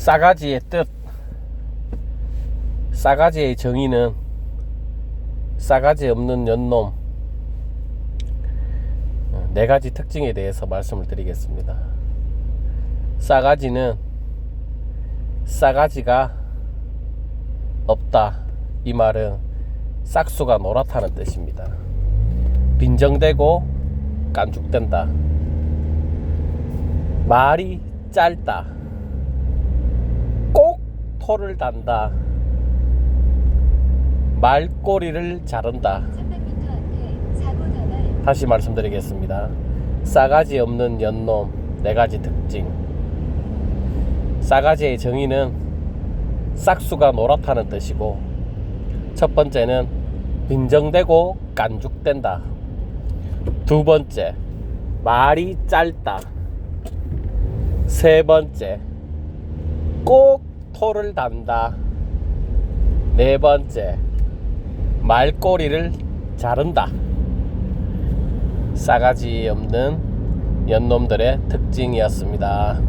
싸가지의 뜻 싸가지의 정의는 싸가지 없는 연놈 어, 네 가지 특징에 대해서 말씀을 드리겠습니다. 싸가지는 싸가지가 없다. 이 말은 싹수가 노랗다는 뜻입니다. 빈정대고 깐죽된다. 말이 짧다. 꼭 토를 단다. 말꼬리를 자른다. 300m 앞에 사고 다발 다시 말씀드리겠습니다. 싸가지 없는 연놈 네 가지 특징. 싸가지의 정의는 싹수가 노랗다는 뜻이고 첫 번째는 빈정대고 깐죽된다. 두 번째 말이 짧다. 세 번째 꼭 토를 단다. 네 번째 말꼬리를 자른다. 싸가지 없는 연놈들의 특징이었습니다.